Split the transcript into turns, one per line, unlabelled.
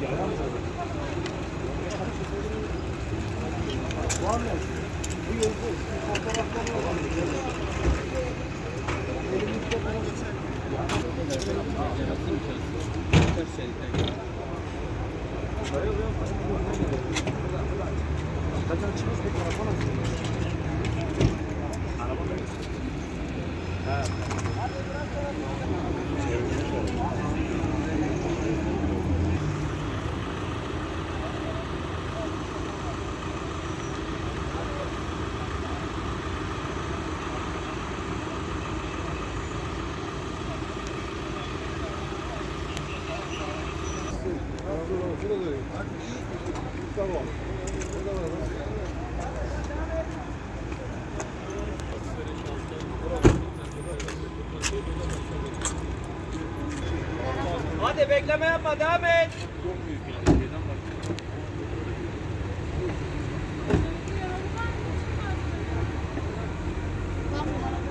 Arabada Hadi bekleme yapma devam et.